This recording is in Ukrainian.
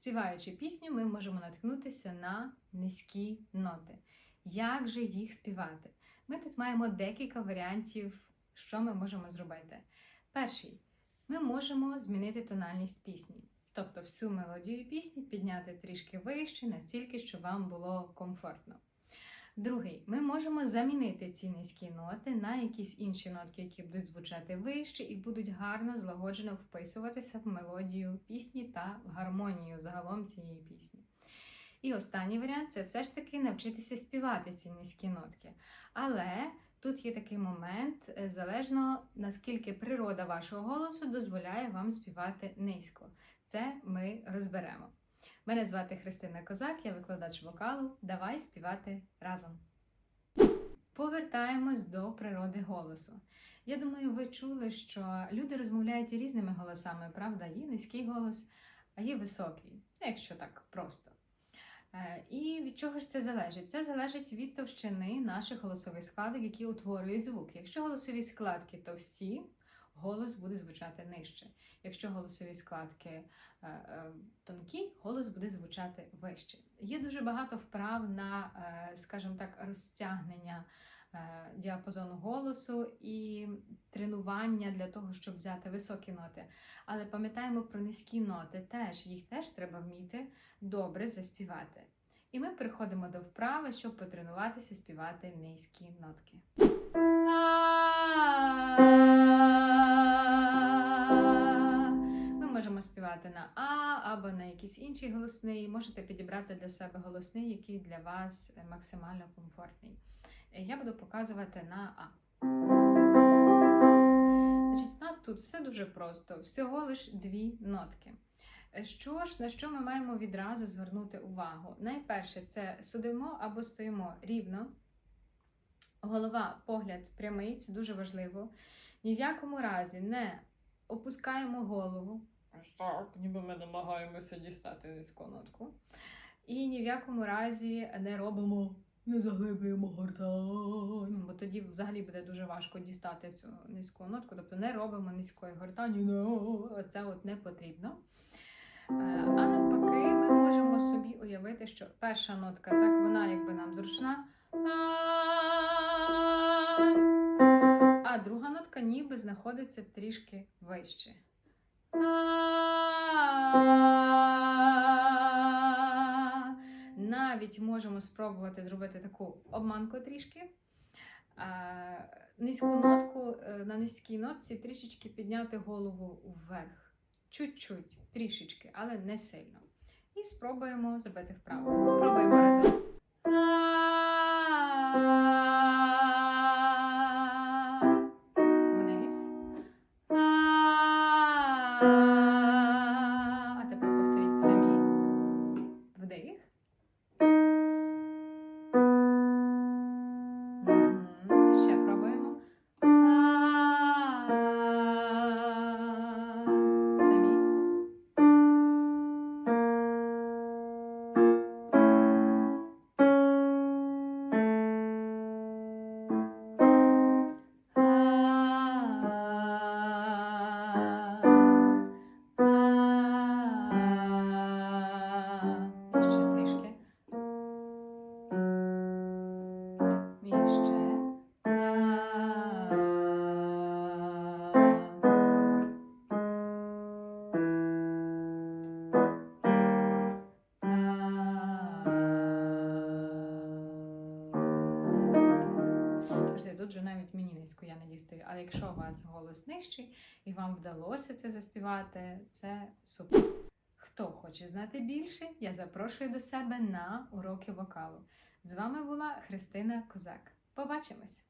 Співаючи пісню, ми можемо наткнутися на низькі ноти. Як же їх співати? Ми тут маємо декілька варіантів, що ми можемо зробити. Перший ми можемо змінити тональність пісні, тобто всю мелодію пісні підняти трішки вище, настільки, щоб вам було комфортно. Другий, ми можемо замінити ці низькі ноти на якісь інші нотки, які будуть звучати вище і будуть гарно злагоджено вписуватися в мелодію пісні та в гармонію загалом цієї пісні. І останній варіант це все ж таки навчитися співати ці низькі нотки. Але тут є такий момент, е, залежно наскільки природа вашого голосу дозволяє вам співати низько. Це ми розберемо. Мене звати Христина Козак, я викладач вокалу. Давай співати разом. Повертаємось до природи голосу. Я думаю, ви чули, що люди розмовляють різними голосами, правда? Є низький голос, а є високий, ну, якщо так просто. Е, І від чого ж це залежить? Це залежить від товщини наших голосових складок, які утворюють звук. Якщо голосові складки товсті, голос буде звучати нижче. Якщо голосові складки е, е, тонкі, голос буде звучати вище. Є дуже багато вправ на, е, скажімо так, розтягнення діапазону голосу і тренування для того, щоб взяти високі ноти. Але пам'ятаємо про низькі ноти теж, їх теж треба вміти добре заспівати. І ми переходимо до вправи, щоб потренуватися співати низькі нотки. Можемо на А або на якийсь інший голосний. Можете підібрати для себе голосний, який для вас максимально комфортний. Я буду показувати на А. Значить, у нас тут все дуже просто, всього лиш дві нотки. Що ж, на що ми маємо відразу звернути увагу? Найперше, це сидимо або стоїмо рівно. Голова, погляд прямий, це дуже важливо. Ні в якому разі не опускаємо голову. Ось так, ніби ми намагаємося дістати низьку нотку. І ні в якому разі не робимо, не заглиблюємо гортань, бо тоді взагалі буде дуже важко дістати цю низьку нотку. Тобто не робимо низької гортані, це от не потрібно. Е, А навпаки, ми можемо собі уявити, що перша нотка, так вона якби нам зручна. А друга нотка ніби знаходиться трішки вище. Навіть можемо спробувати зробити таку обманку трішки. Низьку нотку е, на низькій нотці трішечки підняти голову вверх. Чуть-чуть, трішечки, але не сильно. І спробуємо зробити вправо. Пробуємо разом. Вниз. Низько я не дістаю. Але якщо у вас голос нижчий і вам вдалося це заспівати, це супер. Хто хоче знати більше, я запрошую до себе на уроки вокалу. З вами була Христина Козак. Побачимось!